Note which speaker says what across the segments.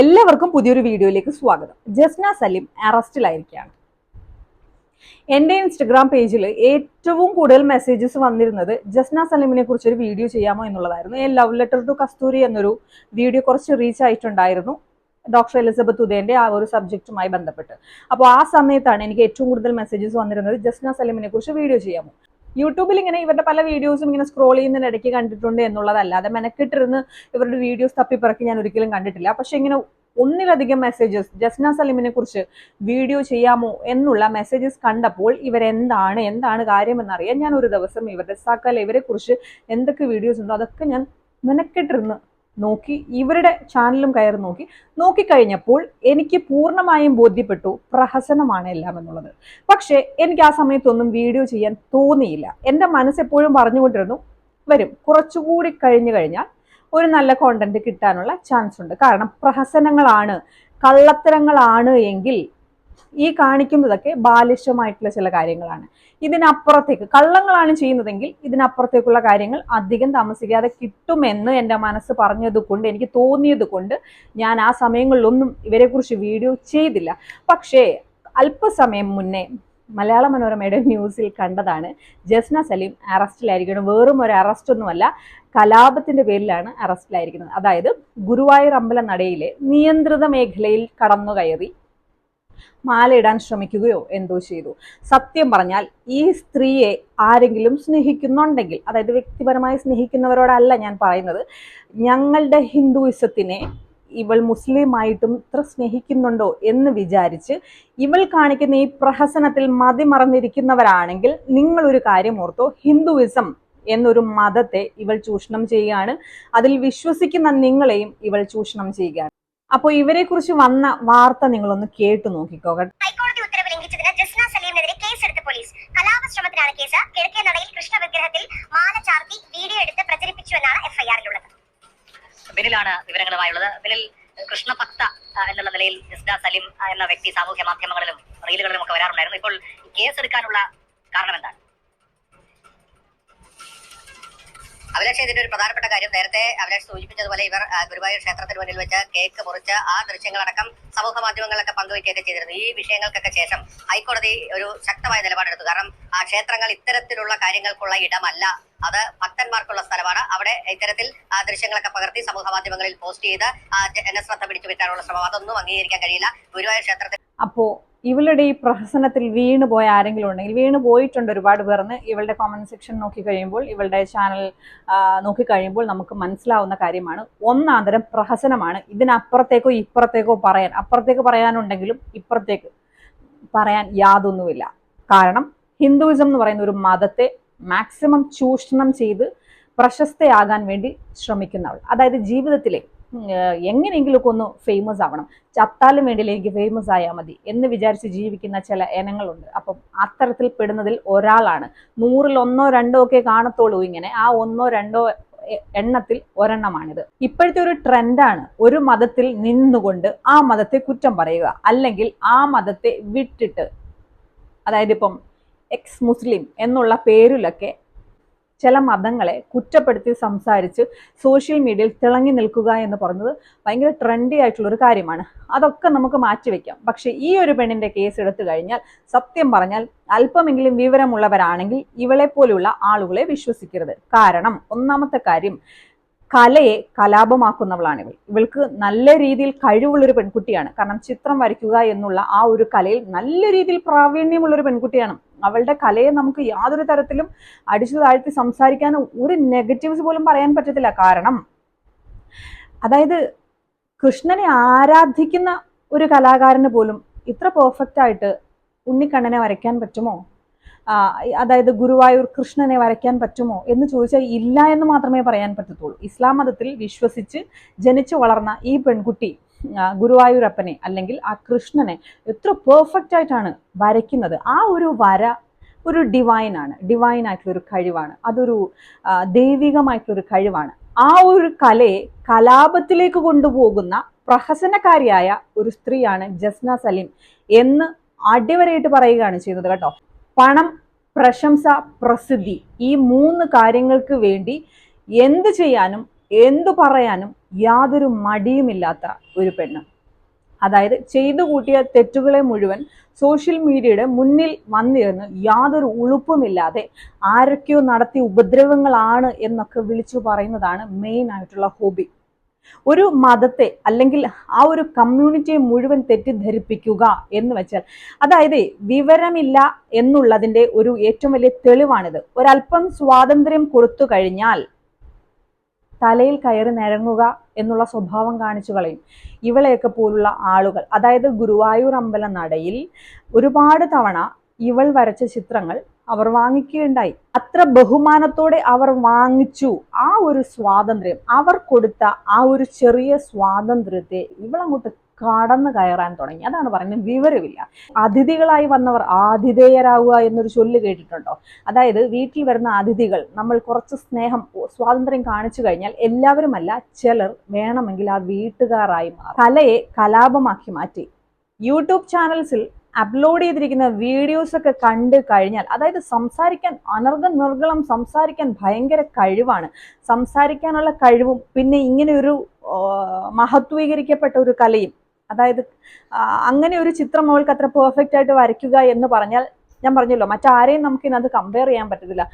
Speaker 1: എല്ലാവർക്കും പുതിയൊരു വീഡിയോയിലേക്ക് സ്വാഗതം. ജസ്ന സലിം അറസ്റ്റിലായിരിക്കുകയാണ്. എന്റെ ഇൻസ്റ്റഗ്രാം പേജിൽ ഏറ്റവും കൂടുതൽ മെസ്സേജസ് വന്നിരുന്നത് ജസ്ന സലീമിനെ കുറിച്ച് ഒരു വീഡിയോ ചെയ്യാമോ എന്നുള്ളതായിരുന്നു. A love letter to Kasthuri എന്നൊരു വീഡിയോ കുറച്ച് റീച്ച് ആയിട്ടുണ്ടായിരുന്നു. ഡോക്ടർ എലിസബത്ത് ഉദയന്റെ ആ ഒരു സബ്ജക്റ്റുമായി ബന്ധപ്പെട്ട്. അപ്പോൾ ആ സമയത്താണ് എനിക്ക് ഏറ്റവും കൂടുതൽ മെസ്സേജസ് വന്നിരുന്നത് ജസ്ന സലീമിനെ കുറിച്ച് വീഡിയോ ചെയ്യാമോ? യൂട്യൂബിൽ ഇങ്ങനെ ഇവരുടെ പല വീഡിയോസും ഇങ്ങനെ സ്ക്രോൾ ചെയ്യുന്നതിന് ഇടയ്ക്ക് കണ്ടിട്ടുണ്ട് എന്നുള്ളതല്ലാതെ മെനക്കിട്ടിരുന്ന് ഇവരുടെ വീഡിയോസ് തപ്പിപ്പിറക്കി ഞാൻ ഒരിക്കലും കണ്ടിട്ടില്ല. പക്ഷെ ഇങ്ങനെ ഒന്നിലധികം മെസ്സേജസ് ജസ്ന സലീമിനെ കുറിച്ച് വീഡിയോ ചെയ്യാമോ എന്നുള്ള മെസ്സേജസ് കണ്ടപ്പോൾ ഇവരെന്താണ് എന്താണ് കാര്യമെന്നറിയാൻ ഞാൻ ഒരു ദിവസം ഇവരുടെ സകല ഇവരെ കുറിച്ച് എന്തൊക്കെ വീഡിയോസ് ഉണ്ടോ അതൊക്കെ ഞാൻ മെനക്കെട്ടിരുന്ന് നോക്കി ഇവരുടെ ചാനലും കയറി നോക്കി. നോക്കിക്കഴിഞ്ഞപ്പോൾ എനിക്ക് പൂർണമായും ബോധ്യപ്പെട്ടു പ്രഹസനമാണ് എല്ലാം എന്നുള്ളത്. പക്ഷേ എനിക്ക് ആ സമയത്തൊന്നും വീഡിയോ ചെയ്യാൻ തോന്നിയില്ല. എന്റെ മനസ്സെപ്പോഴും പറഞ്ഞുകൊണ്ടിരുന്നു വരും കുറച്ചുകൂടി കഴിഞ്ഞു കഴിഞ്ഞാൽ ഒരു നല്ല കോണ്ടന്റ് കിട്ടാനുള്ള ചാൻസ് ഉണ്ട്. കാരണം പ്രഹസനങ്ങളാണ് കള്ളത്തരങ്ങളാണ് എങ്കിൽ ഈ കാണിക്കുന്നതൊക്കെ ബാലിഷ്യമായിട്ടുള്ള ചില കാര്യങ്ങളാണ്. ഇതിനപ്പുറത്തേക്ക് കള്ളങ്ങളാണ് ചെയ്യുന്നതെങ്കിൽ ഇതിനപ്പുറത്തേക്കുള്ള കാര്യങ്ങൾ അധികം താമസിക്കാതെ കിട്ടുമെന്ന് എന്റെ മനസ്സ് പറഞ്ഞത് കൊണ്ട് എനിക്ക് തോന്നിയത് കൊണ്ട് ഞാൻ ആ സമയങ്ങളിലൊന്നും ഇവരെക്കുറിച്ച് വീഡിയോ ചെയ്തില്ല. പക്ഷേ അല്പസമയം മുന്നേ മലയാള മനോരമയുടെ ന്യൂസിൽ കണ്ടതാണ് ജസ്ന സലീം അറസ്റ്റിലായിരിക്കണം. വെറും ഒരു അറസ്റ്റ് ഒന്നുമല്ല കലാപത്തിന്റെ പേരിലാണ് അറസ്റ്റിലായിരിക്കുന്നത്. അതായത് ഗുരുവായൂർ അമ്പലം നടയിലെ നിയന്ത്രിത മേഖലയിൽ കടന്നു കയറി മാലയിടാൻ ശ്രമിക്കുകയോ എന്തോ ചെയ്തു. സത്യം പറഞ്ഞാൽ ഈ സ്ത്രീയെ ആരെങ്കിലും സ്നേഹിക്കുന്നുണ്ടെങ്കിൽ അതായത് വ്യക്തിപരമായി സ്നേഹിക്കുന്നവരോടല്ല ഞാൻ പറയുന്നത് ഞങ്ങളുടെ ഹിന്ദുയിസത്തിനെ ഇവൾ മുസ്ലിമായിട്ടും ഇത്ര സ്നേഹിക്കുന്നുണ്ടോ എന്ന് വിചാരിച്ച് ഇവൾ കാണിക്കുന്ന ഈ പ്രഹസനത്തിൽ മതിമറന്നിരിക്കുന്നവരാണെങ്കിൽ നിങ്ങളൊരു കാര്യം ഓർത്തോ ഹിന്ദുയിസം എന്നൊരു മതത്തെ ഇവൾ ചൂഷണം ചെയ്യുകയാണ്. അതിൽ വിശ്വസിക്കുന്ന നിങ്ങളെയും ഇവൾ ചൂഷണം ചെയ്യുകയാണ്. അപ്പോൾ ഇവരെ കുറിച്ച് വന്ന വാർത്ത നിങ്ങളൊന്ന് കേട്ടു നോക്കിക്കോ.
Speaker 2: ഹൈക്കോടതി ഉത്തരവ് ലംഘിച്ചതിന് ജസ്ന സലീമിനെതിരെ കേസെടുത്ത പോലീസ്. കലാപശ്രമത്തിനാണ് കേസ്. കിഴക്കേ നടയിൽ കൃഷ്ണ വിഗ്രഹത്തിൽ മാല ചാർത്തി വീഡിയോ എടുത്ത് പ്രചരിപ്പിച്ചു പ്രചരിപ്പിച്ചുവെന്നാണ് എഫ്ഐആറിലുള്ളത്.
Speaker 3: ബിനിലാണ് വിവരങ്ങളുമായുള്ളത്. ബിനിൽ കൃഷ്ണ ഭക്ത എന്നുള്ള നിലയിൽ ജസ്ന സലീം എന്ന വ്യക്തി സാമൂഹ്യ മാധ്യമങ്ങളിലും റീലുകളിലും ഒക്കെ വരാറുണ്ടായിരുന്നു. ഇപ്പോൾ കേസ് എടുക്കാനുള്ള കാരണം എന്താണ് അഭിലാഷ് ഇതിന്റെ ഒരു പ്രധാനപ്പെട്ട കാര്യം നേരത്തെ അഭിലാഷ് സൂചിപ്പിച്ചതുപോലെ ഇവർ ഗുരുവായൂർ ക്ഷേത്രത്തിന് മുന്നിൽ വെച്ച് കേക്ക് മുറിച്ച് ആ ദൃശ്യങ്ങളടക്കം സമൂഹ മാധ്യമങ്ങളിലൊക്കെ പങ്കുവയ്ക്കുകയൊക്കെ ചെയ്തിരുന്നു. ഈ വിഷയങ്ങൾക്കൊക്കെ ശേഷം ഹൈക്കോടതി ഒരു ശക്തമായ നിലപാടെടുത്തു. കാരണം ആ ക്ഷേത്രങ്ങൾ ഇത്തരത്തിലുള്ള കാര്യങ്ങൾക്കുള്ള ഇടമല്ല. അത് ഭക്തന്മാർക്കുള്ള സ്ഥലമാണ്. അവിടെ ഇത്തരത്തിൽ ദൃശ്യങ്ങളൊക്കെ പകർത്തി സമൂഹ മാധ്യമങ്ങളിൽ പോസ്റ്റ് ചെയ്ത് ജനശ്രദ്ധ പിടിച്ചു പറ്റാനുള്ള ശ്രമം. അതൊന്നും അംഗീകരിക്കാൻ കഴിയില്ല. ഗുരുവായൂർ ക്ഷേത്രത്തിൽ
Speaker 1: അപ്പോ ഇവളുടെ ഈ പ്രഹസനത്തിൽ വീണ് പോയ ആരെങ്കിലും ഉണ്ടെങ്കിൽ വീണ് പോയിട്ടുണ്ട് ഒരുപാട് പേർന്ന് ഇവളുടെ കോമന്റ് സെക്ഷൻ നോക്കി കഴിയുമ്പോൾ ഇവളുടെ ചാനൽ നോക്കി കഴിയുമ്പോൾ നമുക്ക് മനസ്സിലാവുന്ന കാര്യമാണ്. ഒന്നാന്തരം പ്രഹസനമാണ്. ഇതിനപ്പുറത്തേക്കോ ഇപ്പുറത്തേക്കോ പറയാൻ അപ്പുറത്തേക്ക് പറയാനുണ്ടെങ്കിലും ഇപ്പുറത്തേക്ക് പറയാൻ യാതൊന്നുമില്ല. കാരണം ഹിന്ദുവിസം എന്ന് പറയുന്ന ഒരു മതത്തെ മാക്സിമം ചൂഷണം ചെയ്ത് പ്രശസ്തയാകാൻ വേണ്ടി ശ്രമിക്കുന്നവൾ. അതായത് ജീവിതത്തിലെ എങ്ങനെയെങ്കിലുമൊക്കെ ഒന്ന് ഫേമസ് ആവണം. ചത്താലും വേണ്ടിയില്ല എനിക്ക് ഫേമസ് ആയാൽ മതി എന്ന് വിചാരിച്ച് ജീവിക്കുന്ന ചില ഇനങ്ങളുണ്ട്. അപ്പം അത്തരത്തിൽ പെടുന്നതിൽ ഒരാളാണ്. നൂറിൽ ഒന്നോ രണ്ടോ ഒക്കെ കാണത്തുള്ളൂ ഇങ്ങനെ. ആ ഒന്നോ രണ്ടോ എണ്ണത്തിൽ ഒരെണ്ണമാണിത്. ഇപ്പോഴത്തെ ഒരു ട്രെൻഡാണ് ഒരു മതത്തിൽ നിന്നുകൊണ്ട് ആ മതത്തെ കുറ്റം പറയുക. അല്ലെങ്കിൽ ആ മതത്തെ വിട്ടിട്ട് അതായത് ഇപ്പം എക്സ് മുസ്ലിം എന്നുള്ള പേരിലൊക്കെ ചില മതങ്ങളെ കുറ്റപ്പെടുത്തി സംസാരിച്ച് സോഷ്യൽ മീഡിയയിൽ തിളങ്ങി നിൽക്കുക എന്ന് പറഞ്ഞത് ഭയങ്കര ട്രെൻഡി ആയിട്ടുള്ള ഒരു കാര്യമാണ്. അതൊക്കെ നമുക്ക് മാറ്റിവെക്കാം പക്ഷേ ഈ ഒരു പെണ്ണിന്റെ കേസ് എടുത്തു കഴിഞ്ഞാൽ സത്യം പറഞ്ഞാൽ അല്പമെങ്കിലും വിവരമുള്ളവരാണെങ്കിൽ ഇവളെ പോലെയുള്ള ആളുകളെ വിശ്വസിക്കരുത്. കാരണം ഒന്നാമത്തെ കാര്യം കലയെ കലാപമാക്കുന്നവളാണ് ഇവൾ ഇവൾക്ക് നല്ല രീതിയിൽ കഴിവുള്ളൊരു പെൺകുട്ടിയാണ്. കാരണം ചിത്രം വരയ്ക്കുക എന്നുള്ള ആ ഒരു കലയിൽ നല്ല രീതിയിൽ പ്രാവീണ്യമുള്ളൊരു പെൺകുട്ടിയാണ്. അവളുടെ കലയെ നമുക്ക് യാതൊരു തരത്തിലും അടിച്ചു താഴ്ത്തി സംസാരിക്കാൻ ഒരു നെഗറ്റീവ്സ് പോലും പറയാൻ പറ്റത്തില്ല. കാരണം അതായത് കൃഷ്ണനെ ആരാധിക്കുന്ന ഒരു കലാകാരന് പോലും ഇത്ര പെർഫെക്റ്റ് ആയിട്ട് ഉണ്ണിക്കണ്ണനെ വരയ്ക്കാൻ പറ്റുമോ? അതായത് ഗുരുവായൂർ കൃഷ്ണനെ വരയ്ക്കാൻ പറ്റുമോ എന്ന് ചോദിച്ചാൽ ഇല്ല എന്ന് മാത്രമേ പറയാൻ പറ്റത്തുള്ളൂ. ഇസ്ലാം മതത്തിൽ വിശ്വസിച്ച് ജനിച്ചു വളർന്ന ഈ പെൺകുട്ടി ഗുരുവായൂരപ്പനെ അല്ലെങ്കിൽ ആ കൃഷ്ണനെ എത്ര പെർഫെക്റ്റ് ആയിട്ടാണ് വരയ്ക്കുന്നത്. ആ ഒരു വര ഒരു ഡിവൈൻ ആണ്. ഡിവൈൻ ആയിട്ടുള്ള ഒരു കഴിവാണ്. അതൊരു ദൈവികമായിട്ടുള്ളൊരു കഴിവാണ്. ആ ഒരു കലയെ കലാപത്തിലേക്ക് കൊണ്ടുപോകുന്ന പ്രഹസനക്കാരിയായ ഒരു സ്ത്രീയാണ് ജസ്ന സലീം എന്ന് അടിവരയിട്ട് പറയുകയാണ് ചെയ്യുന്നത് കേട്ടോ. പണം പ്രശംസ പ്രസിദ്ധി ഈ മൂന്ന് കാര്യങ്ങൾക്ക് വേണ്ടി എന്ത് ചെയ്യാനും എന്തു പറയാനും യാതൊരു മടിയുമില്ലാത്ത ഒരു പെണ്ണ്. അതായത് ചെയ്തു കൂട്ടിയ തെറ്റുകളെ മുഴുവൻ സോഷ്യൽ മീഡിയയുടെ മുന്നിൽ വന്നിരുന്ന് യാതൊരു ഉളുപ്പുമില്ലാതെ ആരൊക്കെയോ നടത്തിയ ഉപദ്രവങ്ങളാണ് എന്നൊക്കെ വിളിച്ചു പറയുന്നതാണ് മെയിൻ ആയിട്ടുള്ള ഹോബി ഒരു മതത്തെ അല്ലെങ്കിൽ ആ ഒരു കമ്മ്യൂണിറ്റിയെ മുഴുവൻ തെറ്റിദ്ധരിപ്പിക്കുക എന്ന് വെച്ചാൽ അതായത് വിവരമില്ല എന്നുള്ളതിന്റെ ഒരു ഏറ്റവും വലിയ തെളിവാണിത്. ഒരല്പം സ്വാതന്ത്ര്യം കൊടുത്തു കഴിഞ്ഞാൽ തലയിൽ കയറി നിരങ്ങുക എന്നുള്ള സ്വഭാവം കാണിച്ചു കളയും. ഇവളെയൊക്കെ പോലുള്ള ആളുകൾ അതായത് ഗുരുവായൂർ അമ്പല നടയിൽ ഒരുപാട് തവണ ഇവൾ വരച്ച ചിത്രങ്ങൾ അവർ വാങ്ങിക്കുകയുണ്ടായി. അത്ര ബഹുമാനത്തോടെ അവർ വാങ്ങിച്ചു. ആ ഒരു സ്വാതന്ത്ര്യം അവർ കൊടുത്ത ആ ഒരു ചെറിയ സ്വാതന്ത്ര്യത്തെ ഇവളങ്ങോട്ട് കടന്നു കയറാൻ തുടങ്ങി. അതാണ് പറയുന്നത് വിവരമില്ല. അതിഥികളായി വന്നവർ ആതിഥേയരാകുക എന്നൊരു ചൊല്ല് കേട്ടിട്ടുണ്ടോ? അതായത് വീട്ടിൽ വരുന്ന അതിഥികൾ നമ്മൾ കുറച്ച് സ്നേഹം സ്വാതന്ത്ര്യം കാണിച്ചു കഴിഞ്ഞാൽ എല്ലാവരുമല്ല ചിലർ വേണമെങ്കിൽ ആ വീട്ടുകാരായി മാറും. കലയെ കലാപമാക്കി മാറ്റി. യൂട്യൂബ് ചാനൽസിൽ അപ്ലോഡ് ചെയ്തിരിക്കുന്ന വീഡിയോസ് ഒക്കെ കണ്ട് കഴിഞ്ഞാൽ അതായത് സംസാരിക്കാൻ അനർഘ നിർഗളം സംസാരിക്കാൻ ഭയങ്കര കഴിവാണ്. സംസാരിക്കാനുള്ള കഴിവും പിന്നെ ഇങ്ങനെ ഒരു മഹത്വീകരിക്കപ്പെട്ട ഒരു കലയും അതായത് അങ്ങനെ ഒരു ചിത്രം അവൾക്ക് അത്ര പെർഫെക്റ്റ് ആയിട്ട് വരയ്ക്കുക എന്ന് പറഞ്ഞാൽ ഞാൻ പറഞ്ഞല്ലോ മറ്റാരെയും നമുക്ക് ഇതിനകത്ത് കമ്പയർ ചെയ്യാൻ പറ്റത്തില്ല.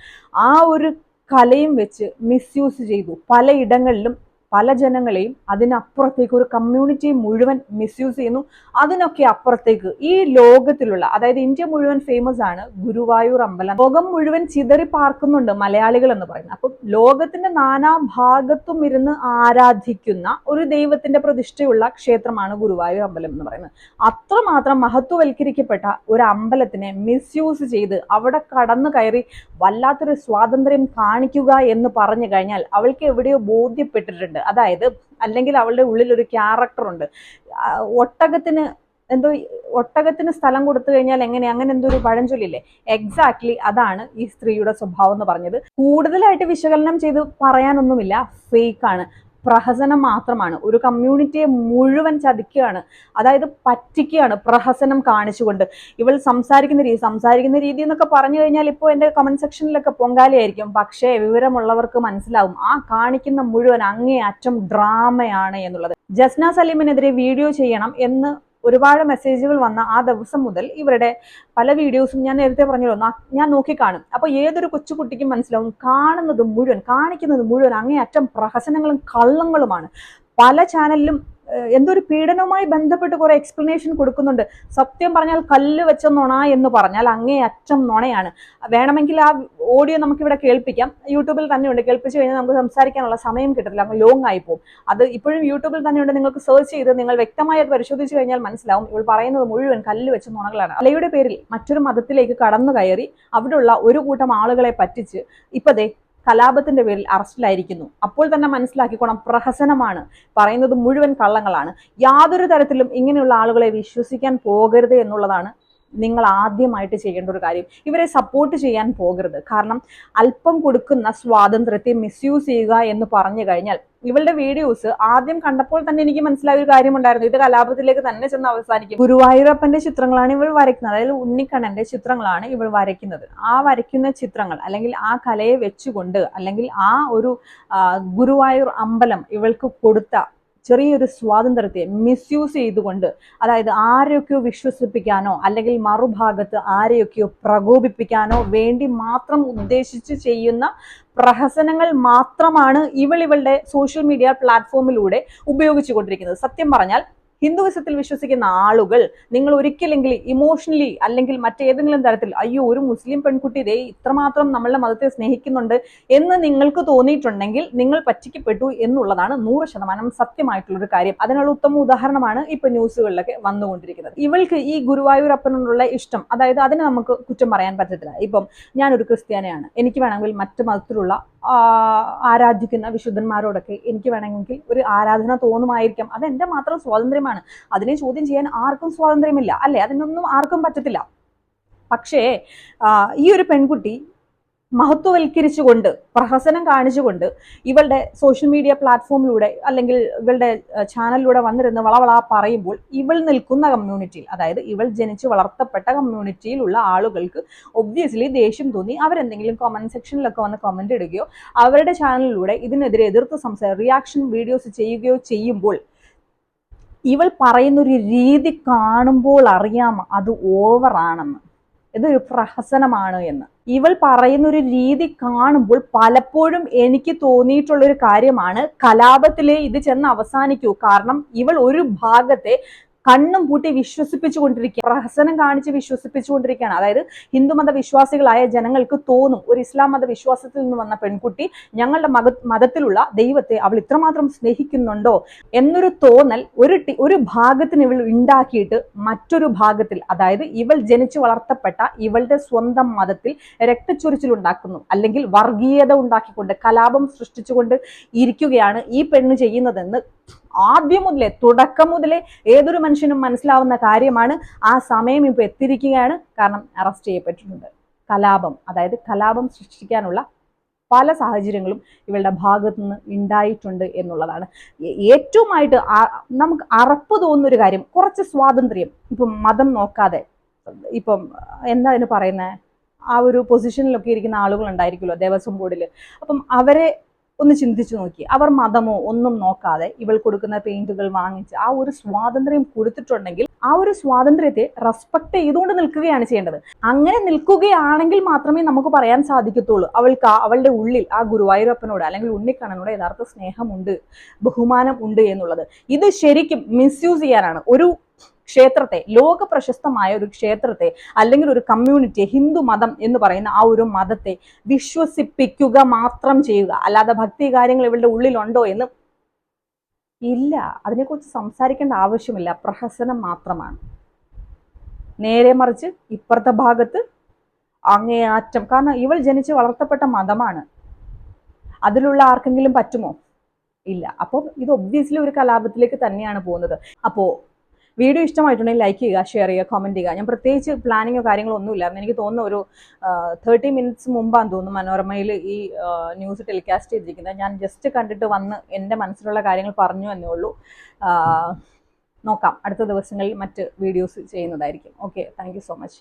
Speaker 1: ആ ഒരു കലയും വെച്ച് മിസ്യൂസ് ചെയ്തു. പലയിടങ്ങളിലും പല ജനങ്ങളെയും അതിനപ്പുറത്തേക്ക് ഒരു കമ്മ്യൂണിറ്റി മുഴുവൻ മിസ്യൂസ് ചെയ്യുന്നു. അതിനൊക്കെ അപ്പുറത്തേക്ക് ഈ ലോകത്തിലുള്ള അതായത് ഇന്ത്യ മുഴുവൻ ഫേമസ് ആണ് ഗുരുവായൂർ അമ്പലം. ലോകം മുഴുവൻ ചിതറി പാർക്കുന്നുണ്ട് മലയാളികൾ എന്ന് പറയുന്നത്. അപ്പം ലോകത്തിന്റെ നാനാ ഭാഗത്തും ഇരുന്ന് ആരാധിക്കുന്ന ഒരു ദൈവത്തിന്റെ പ്രതിഷ്ഠയുള്ള ക്ഷേത്രമാണ് ഗുരുവായൂർ അമ്പലം എന്ന് പറയുന്നത്. അത്രമാത്രം മഹത്വവൽക്കരിക്കപ്പെട്ട ഒരു അമ്പലത്തിനെ മിസ്യൂസ് ചെയ്ത് അവിടെ കടന്നു കയറി വല്ലാത്തൊരു സ്വാതന്ത്ര്യം കാണിക്കുക എന്ന് പറഞ്ഞു കഴിഞ്ഞാൽ അവൾക്ക് എവിടെയോ ബോധ്യപ്പെട്ടിട്ടുണ്ട്. അതായത് അല്ലെങ്കിൽ അവളുടെ ഉള്ളിൽ ഒരു ആ, ഒട്ടകത്തിന് എന്തോ ഒട്ടകത്തിന് സ്ഥലം കൊടുത്തു കഴിഞ്ഞാൽ എങ്ങനെ അങ്ങനെ എന്തോ ഒരു പഴഞ്ചൊല്ലില്ലേ? എക്സാക്ട്ലി അതാണ് ഈ സ്ത്രീയുടെ സ്വഭാവം എന്ന് പറഞ്ഞത്. കൂടുതലായിട്ട് വിശകലനം ചെയ്ത് പറയാനൊന്നുമില്ല. ഫേക്ക് ആണ്. പ്രഹസനം മാത്രമാണ്. ഒരു കമ്മ്യൂണിറ്റിയെ മുഴുവൻ ചതിക്കുകയാണ്. അതായത് പറ്റിക്കുകയാണ് പ്രഹസനം കാണിച്ചുകൊണ്ട്. ഇവൾ സംസാരിക്കുന്ന രീതി സംസാരിക്കുന്ന രീതി എന്നൊക്കെ പറഞ്ഞു കഴിഞ്ഞാൽ ഇപ്പോൾ എന്റെ കമന്റ് സെക്ഷനിലൊക്കെ പൊങ്കാലയായിരിക്കും. പക്ഷേ വിവരമുള്ളവർക്ക് മനസ്സിലാവും. ആ കാണിക്കുന്ന മുഴുവൻ അങ്ങേ അറ്റം ഡ്രാമയാണ് എന്നുള്ളത്. ജസ്ന സലീമിനെതിരെ വീഡിയോ ചെയ്യണം എന്ന് ഒരുപാട് മെസ്സേജുകൾ വന്ന ആ ദിവസം മുതൽ ഇവരുടെ പല വീഡിയോസും ഞാൻ നേരത്തെ പറഞ്ഞല്ലോ ഞാൻ നോക്കി കാണും അപ്പോൾ ഏതൊരു കൊച്ചുകുട്ടിക്കും മനസ്സിലാവും കാണുന്നത് മുഴുവൻ കാണിക്കുന്നത് മുഴുവൻ അങ്ങേയറ്റം പ്രഹസനങ്ങളും കള്ളങ്ങളുമാണ്. പല ചാനലിലും എന്തോ ഒരു പീഡനവുമായി ബന്ധപ്പെട്ട് കുറെ എക്സ്പ്ലനേഷൻ കൊടുക്കുന്നുണ്ട്. സത്യം പറഞ്ഞാൽ കല്ല് വെച്ച നുണ എന്ന് പറഞ്ഞാൽ അങ്ങേ അറ്റം നുണയാണ്. വേണമെങ്കിൽ ആ ഓഡിയോ നമുക്കിവിടെ കേൾപ്പിക്കാം. യൂട്യൂബിൽ തന്നെയുണ്ട്. കേൾപ്പിച്ചു കഴിഞ്ഞാൽ നമുക്ക് സംസാരിക്കാനുള്ള സമയം കിട്ടത്തില്ല. അങ്ങ് ലോങ് ആയി പോകും അത് ഇപ്പോഴും യൂട്യൂബിൽ തന്നെയുണ്ട്. നിങ്ങൾക്ക് സെർച്ച് ചെയ്ത് നിങ്ങൾ വ്യക്തമായി അത് പരിശോധിച്ചു കഴിഞ്ഞാൽ മനസ്സിലാവും. ഇവൾ പറയുന്നത് മുഴുവൻ കല്ല് വെച്ച നുണകളാണ്. അലയുടെ പേരിൽ മറ്റൊരു മതത്തിലേക്ക് കടന്നു കയറി അവിടെയുള്ള ഒരു കൂട്ടം ആളുകളെ പറ്റിച്ച് ഇപ്പതേ കലാപത്തിന്റെ പേരിൽ അറസ്റ്റിലായിരിക്കുന്നു. അപ്പോൾ തന്നെ മനസ്സിലാക്കിക്കോണം പ്രഹസനമാണ്. പറയുന്നത് മുഴുവൻ കള്ളങ്ങളാണ്. യാതൊരു തരത്തിലും ഇങ്ങനെയുള്ള ആളുകളെ വിശ്വസിക്കാൻ പോകരുത് എന്നുള്ളതാണ് നിങ്ങൾ ആദ്യമായിട്ട് ചെയ്യേണ്ട ഒരു കാര്യം. ഇവരെ സപ്പോർട്ട് ചെയ്യാൻ പോകരുത്. കാരണം അല്പം കൊടുക്കുന്ന സ്വാതന്ത്ര്യത്തെ മിസ്യൂസ് ചെയ്യുക എന്ന് പറഞ്ഞു കഴിഞ്ഞാൽ ഇവളുടെ വീഡിയോസ് ആദ്യം കണ്ടപ്പോൾ തന്നെ എനിക്ക് മനസ്സിലായ ഒരു കാര്യമുണ്ടായിരുന്നു ഇത് കലാപത്തിലേക്ക് തന്നെ ചെന്ന് അവസാനിക്കും. ഗുരുവായൂരപ്പന്റെ ചിത്രങ്ങളാണ് ഇവൾ വരയ്ക്കുന്നത്. അതായത് ഉണ്ണിക്കണ്ണന്റെ ചിത്രങ്ങളാണ് ഇവൾ വരയ്ക്കുന്നത്. ആ വരയ്ക്കുന്ന ചിത്രങ്ങൾ അല്ലെങ്കിൽ ആ കലയെ വെച്ചുകൊണ്ട് അല്ലെങ്കിൽ ആ ഒരു ഗുരുവായൂർ അമ്പലം ഇവൾക്ക് കൊടുത്ത ചെറിയൊരു സ്വാതന്ത്ര്യത്തെ മിസ്യൂസ് ചെയ്തുകൊണ്ട് അതായത് ആരെയൊക്കെയോ വിശ്വസിപ്പിക്കാനോ അല്ലെങ്കിൽ മറുഭാഗത്ത് ആരെയൊക്കെയോ പ്രകോപിപ്പിക്കാനോ വേണ്ടി മാത്രം ഉദ്ദേശിച്ച് ചെയ്യുന്ന പ്രഹസനങ്ങൾ മാത്രമാണ് ഇവൾ ഇവളുടെ സോഷ്യൽ മീഡിയ പ്ലാറ്റ്ഫോമിലൂടെ ഉപയോഗിച്ചു കൊണ്ടിരിക്കുന്നത് സത്യം പറഞ്ഞാൽ ഹിന്ദുവിസത്തിൽ വിശ്വസിക്കുന്ന ആളുകൾ നിങ്ങൾ ഒരിക്കലെങ്കിലും ഇമോഷണലി അല്ലെങ്കിൽ മറ്റേതെങ്കിലും തരത്തിൽ അയ്യോ ഒരു മുസ്ലിം പെൺകുട്ടി ദേ ഇത്രമാത്രം നമ്മളുടെ മതത്തെ സ്നേഹിക്കുന്നുണ്ട് എന്ന് നിങ്ങൾക്ക് തോന്നിയിട്ടുണ്ടെങ്കിൽ നിങ്ങൾ പറ്റിക്കപ്പെട്ടു എന്നുള്ളതാണ് നൂറ് ശതമാനം സത്യമായിട്ടുള്ളൊരു കാര്യം. അതിനുള്ള ഉത്തമ ഉദാഹരണമാണ് ഇപ്പൊ ന്യൂസുകളിലൊക്കെ വന്നുകൊണ്ടിരിക്കുന്നത്. ഇവൾക്ക് ഈ ഗുരുവായൂരപ്പനോടുള്ള ഇഷ്ടം അതായത് അതിന് നമുക്ക് കുറ്റം പറയാൻ പറ്റത്തില്ല. ഇപ്പം ഞാനൊരു ക്രിസ്ത്യാനിയാണ്. എനിക്ക് വേണമെങ്കിൽ മറ്റു മതത്തിലുള്ള ആരാധിക്കുന്ന വിശുദ്ധന്മാരോടൊക്കെ എനിക്ക് വേണമെങ്കിൽ ഒരു ആരാധന തോന്നുമായിരിക്കാം. അത് എന്റെ മാത്രം സ്വാതന്ത്ര്യമാണ്. അതിനെ ചോദ്യം ചെയ്യാൻ ആർക്കും സ്വാതന്ത്ര്യമില്ല. അല്ലേ? അതിനൊന്നും ആർക്കും പറ്റത്തില്ല. പക്ഷേ ഈ ഒരു പെൺകുട്ടി മഹത്വവൽക്കരിച്ചുകൊണ്ട് പ്രഹസനം കാണിച്ചുകൊണ്ട് ഇവളുടെ സോഷ്യൽ മീഡിയ പ്ലാറ്റ്ഫോമിലൂടെ അല്ലെങ്കിൽ ഇവളുടെ ചാനലിലൂടെ വന്നിരുന്ന് വളവള പറയുമ്പോൾ ഇവൾ നിൽക്കുന്ന കമ്മ്യൂണിറ്റിയിൽ അതായത് ഇവൾ ജനിച്ച് വളർത്തപ്പെട്ട കമ്മ്യൂണിറ്റിയിലുള്ള ആളുകൾക്ക് ഒബ്വിയസ്ലി ദേഷ്യം തോന്നി. അവരെന്തെങ്കിലും കമന്റ് സെക്ഷനിലൊക്കെ വന്ന് കമന്റ് ഇടുകയോ അവരുടെ ചാനലിലൂടെ ഇതിനെതിരെ എതിർത്ത് സംസാര റിയാക്ഷൻ വീഡിയോസ് ചെയ്യുകയോ ചെയ്യുമ്പോൾ ഇവൾ പറയുന്നൊരു രീതി കാണുമ്പോൾ അറിയാം അത് ഓവറാണെന്ന് ഇതൊരു പ്രഹസനമാണ് എന്ന്. ഇവൾ പറയുന്ന ഒരു രീതി കാണുമ്പോൾ പലപ്പോഴും എനിക്ക് തോന്നിയിട്ടുള്ള ഒരു കാര്യമാണ് കലാപത്തിലെ ഇത് ചെന്ന് അവസാനിക്കൂ. കാരണം ഇവൾ ഒരു ഭാഗത്തെ കണ്ണും പൂട്ടി വിശ്വസിപ്പിച്ചുകൊണ്ടിരിക്കുക. പ്രഹസനം കാണിച്ച് വിശ്വസിപ്പിച്ചുകൊണ്ടിരിക്കുകയാണ്. അതായത് ഹിന്ദുമത വിശ്വാസികളായ ജനങ്ങൾക്ക് തോന്നും ഒരു ഇസ്ലാം മത വിശ്വാസത്തിൽ നിന്ന് വന്ന പെൺകുട്ടി ഞങ്ങളുടെ മത മതത്തിലുള്ള ദൈവത്തെ അവൾ ഇത്രമാത്രം സ്നേഹിക്കുന്നുണ്ടോ എന്നൊരു തോന്നൽ ഒരു ഒരു ഭാഗത്തിന് ഇവൾ ഉണ്ടാക്കിയിട്ട് മറ്റൊരു ഭാഗത്തിൽ അതായത് ഇവൾ ജനിച്ചു വളർത്തപ്പെട്ട ഇവളുടെ സ്വന്തം മതത്തിൽ രക്തച്ചൊരിച്ചിൽ ഉണ്ടാക്കുന്നു. അല്ലെങ്കിൽ വർഗീയത ഉണ്ടാക്കിക്കൊണ്ട് കലാപം സൃഷ്ടിച്ചുകൊണ്ട് ഇരിക്കുകയാണ് ഈ പെണ്ണ് ചെയ്യുന്നതെന്ന് ആദ്യം മുതലേ തുടക്കം മുതലേ ഏതൊരു മനുഷ്യനും മനസ്സിലാവുന്ന കാര്യമാണ്. ആ സമയം ഇപ്പോൾ എത്തിയിരിക്കുകയാണ്. കാരണം അറസ്റ്റ് ചെയ്യപ്പെട്ടിട്ടുണ്ട്. കലാപം അതായത് കലാപം സൃഷ്ടിക്കാനുള്ള പല സാഹചര്യങ്ങളും ഇവളുടെ ഭാഗത്തു നിന്ന് ഉണ്ടായിട്ടുണ്ട് എന്നുള്ളതാണ്. ഏറ്റവും ആയിട്ട് നമുക്ക് അറപ്പ് തോന്നുന്ന ഒരു കാര്യം കുറച്ച് സ്വാതന്ത്ര്യം. ഇപ്പം മതം നോക്കാതെ ഇപ്പം എന്താ അതിന് പറയുന്നത് ആ ഒരു പൊസിഷനിലൊക്കെ ഇരിക്കുന്ന ആളുകൾ ഉണ്ടായിരിക്കുമല്ലോ ദേവസ്വം ബോർഡിൽ അപ്പം അവരെ ഒന്ന് ചിന്തിച്ചു നോക്കി. അവർ മതമോ ഒന്നും നോക്കാതെ ഇവൾ കൊടുക്കുന്ന പെയിന്റുകൾ വാങ്ങിച്ച് ആ ഒരു സ്വാതന്ത്ര്യം കൊടുത്തിട്ടുണ്ടെങ്കിൽ ആ ഒരു സ്വാതന്ത്ര്യത്തെ റെസ്പെക്ട് ചെയ്തുകൊണ്ട് നിൽക്കുകയാണ് ചെയ്യേണ്ടത്. അങ്ങനെ നിൽക്കുകയാണെങ്കിൽ മാത്രമേ നമുക്ക് പറയാൻ സാധിക്കത്തുള്ളൂ. അവൾക്ക് അവളുടെ ഉള്ളിൽ ആ ഗുരുവായൂരപ്പനോട് അല്ലെങ്കിൽ ഉണ്ണിക്കണ്ണനോട് യഥാർത്ഥ സ്നേഹമുണ്ട് ബഹുമാനം ഉണ്ട് എന്നുള്ളത്. ഇത് ശരിക്കും മിസ്യൂസ് ചെയ്യാനാണ്. ഒരു ക്ഷേത്രത്തെ ലോക പ്രശസ്തമായ ഒരു ക്ഷേത്രത്തെ അല്ലെങ്കിൽ ഒരു കമ്മ്യൂണിറ്റി ഹിന്ദു മതം എന്ന് പറയുന്ന ആ ഒരു മതത്തെ വിശ്വസിപ്പിക്കുക മാത്രം ചെയ്യുക. അല്ലാതെ ഭക്തി കാര്യങ്ങൾ ഇവളുടെ ഉള്ളിലുണ്ടോ എന്ന് ഇല്ല. അതിനെക്കുറിച്ച് സംസാരിക്കേണ്ട ആവശ്യമില്ല. പ്രഹസനം മാത്രമാണ്. നേരെ മറിച്ച് ഇപ്പുറത്തെ ഭാഗത്ത് അങ്ങേയറ്റം കാരണം ഇവൾ ജനിച്ച് വളർത്തപ്പെട്ട മതമാണ്. അതിലുള്ള ആർക്കെങ്കിലും പറ്റുമോ? ഇല്ല. അപ്പോൾ ഇത് ഒബ്വിയസ്ലി ഒരു കലാപത്തിലേക്ക് തന്നെയാണ് പോകുന്നത്. അപ്പോൾ വീഡിയോ ഇഷ്ടമായിട്ടുണ്ടെങ്കിൽ ലൈക്ക് ചെയ്യുക ഷെയർ ചെയ്യുക കമന്റ് ചെയ്യുക. ഞാൻ പ്രത്യേകിച്ച് പ്ലാനിങ്ങോ കാര്യങ്ങളോ ഒന്നുമില്ലായിരുന്നു എനിക്ക് തോന്നുന്ന ഒരു തേർട്ടി മിനിറ്റ്സ് മുമ്പാന്ന് തോന്നുന്നു മനോരമയിൽ ഈ ന്യൂസ് ടെലികാസ്റ്റ് ചെയ്തിരിക്കുന്നത്. ഞാൻ ജസ്റ്റ് കണ്ടിട്ട് വന്ന് എന്റെ മനസ്സിലുള്ള കാര്യങ്ങൾ പറഞ്ഞു എന്നേ ഉള്ളൂ. നോക്കാം. അടുത്ത ദിവസങ്ങളിൽ മറ്റ് വീഡിയോസ് ചെയ്യുന്നതായിരിക്കും. Okay thank so much